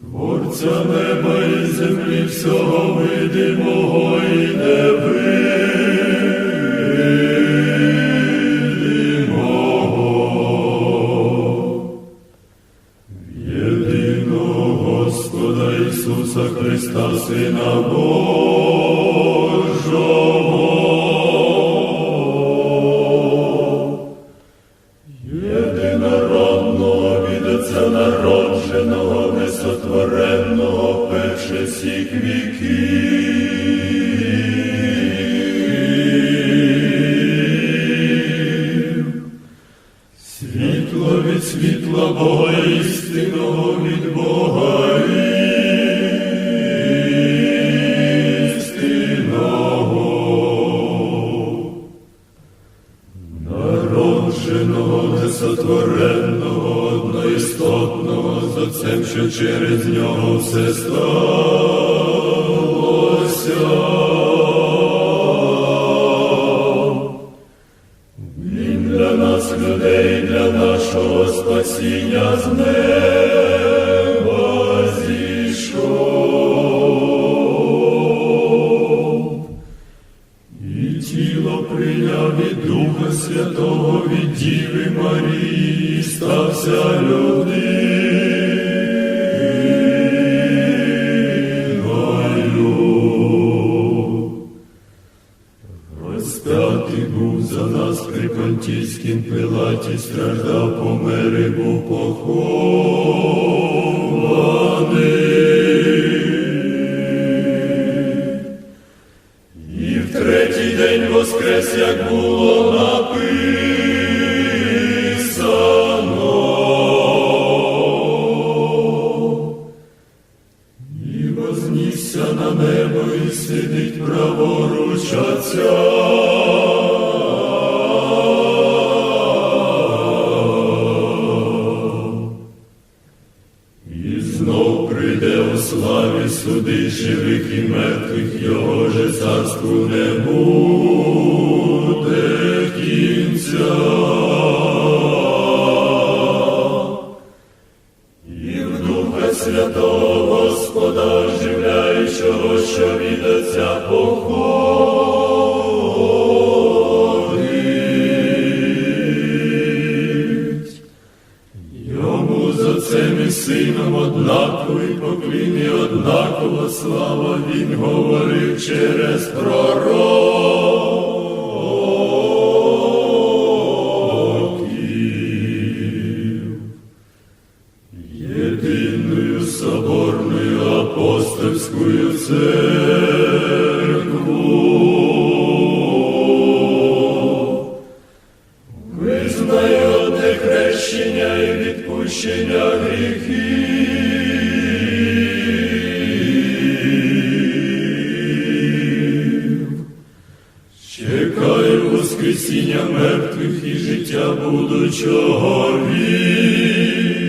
Творця неба і землі всього видимого і невидимого. Христа, Сина Божого. Єдинородного від народженого, несотвореного, перше всіх віків. Світло від світла Бога істинного від Бога одноістотного, з Отцем, що через нього все сталося. Тіло прийняв від Духа Святого від Діви Марії, стався людиною. Розп'ятий був за нас при Понтійськім Пилаті, страждав, помер і був похований. Вознісся на небо і сидить праворуч Отця. І знов прийде у славі суди живих і мертвих, його же царству не буде кінця. Що від Отця походить. Йому за цим і Сином однаковий поклін і однакова слава Він говорив через пророків. Відпущення гріхів. Чекаю Воскресіння мертвих і життя будучого віку.